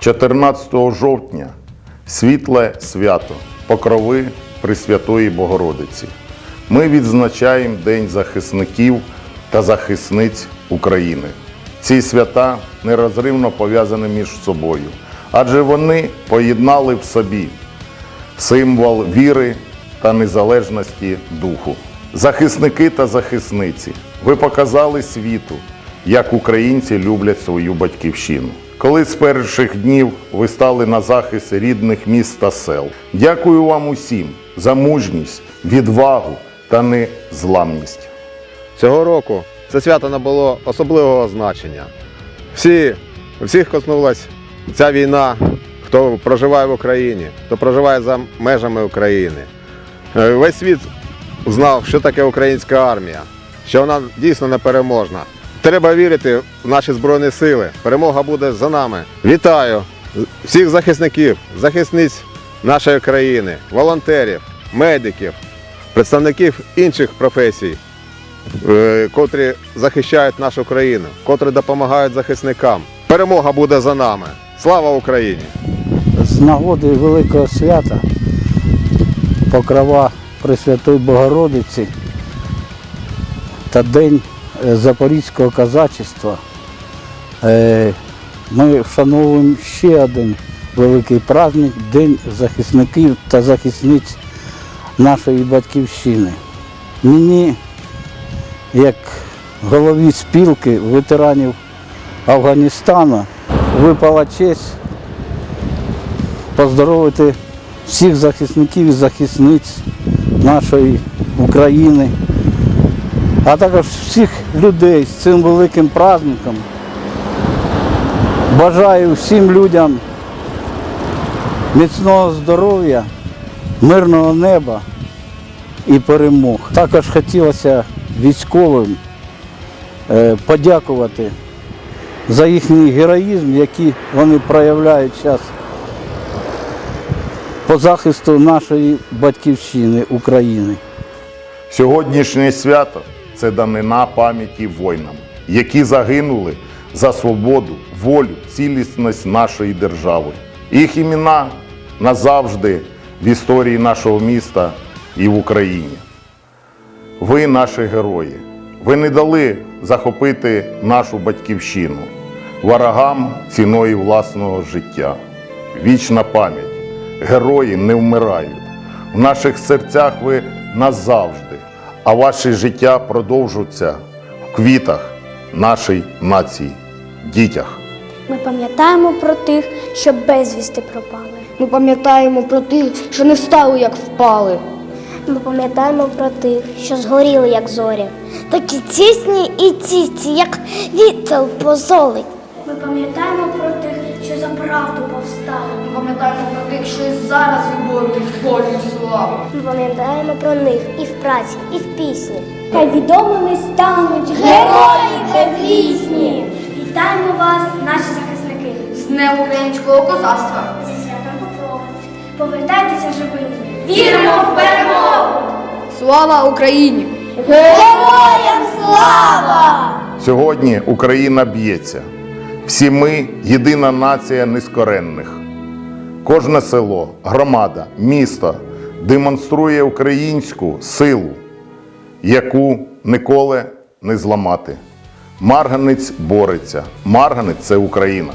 14 жовтня світле свято Покрови Пресвятої Богородиці. Ми відзначаємо День захисників та захисниць України. Ці свята нерозривно пов'язані між собою, адже вони поєднали в собі символ віри та незалежності духу. Захисники та захисниці, ви показали світу, як українці люблять свою батьківщину. Коли з перших днів ви стали на захист рідних міст та сел. Дякую вам усім за мужність, відвагу та незламність. Цього року це свято набуло особливого значення. Всі, всіх коснулась ця війна, хто проживає в Україні, хто проживає за межами України. Е, Весь світ знав, що таке українська армія, що вона дійсно непереможна. Треба вірити в наші Збройні сили. Перемога буде за нами. Вітаю всіх захисників, захисниць нашої країни, волонтерів, медиків, представників інших професій, е, котрі захищають нашу країну, котрі допомагають захисникам. Перемога буде за нами. Слава Україні! з нагоди Великого свята Покрова Пресвятої Богородиці та День Запорізького казачества е, ми вшановуємо ще один великий праздник День захисників та захисниць нашої батьківщини. Мені, як голові спілки ветеранів Афганістану, випала честь поздоровити всіх захисників і захисниць нашої України, а також всіх людей з цим великим праздником. Бажаю всім людям міцного здоров'я, мирного неба і перемог. Також хотілося військовим е, подякувати за їхній героїзм, який вони проявляють зараз по захисту нашої батьківщини України. Сьогоднішнє свято це данина пам'яті воїнам, які загинули за свободу, волю, цілісність нашої держави. Їх імена назавжди в історії нашого міста і в Україні. Ви наші герої. Ви не дали захопити нашу батьківщину ворогам ціною власного життя. Вічна пам'ять. Герої не вмирають. В наших серцях ви назавжди, а ваше життя продовжується в квітах нашої нації, дітях. Ми пам'ятаємо про тих, що безвісти пропали. Ми пам'ятаємо про тих, що не стали, як впали. Ми пам'ятаємо про тих, що згоріли, як зорі. Такі тісні і тісті, як вітер позолить. Ми пам'ятаємо про тих, що за правду повстали. Ми пам'ятаємо про тих, що і зараз виборюють волю і славу. Ми пам'ятаємо про них і в праці, і в пісні. Хай відомими стануть герої безвісні. Вітаємо вас, наші захисники! З Днем українського козацтва. Зі святом Покрови. Повертайтеся живими. Віримо в перемогу! Слава Україні! Героям слава! Сьогодні Україна б'ється. Всі ми єдина нація нескоренних. Кожне село, громада, місто демонструє українську силу, яку ніколи не зламати. Марганець бореться. Марганець це Україна.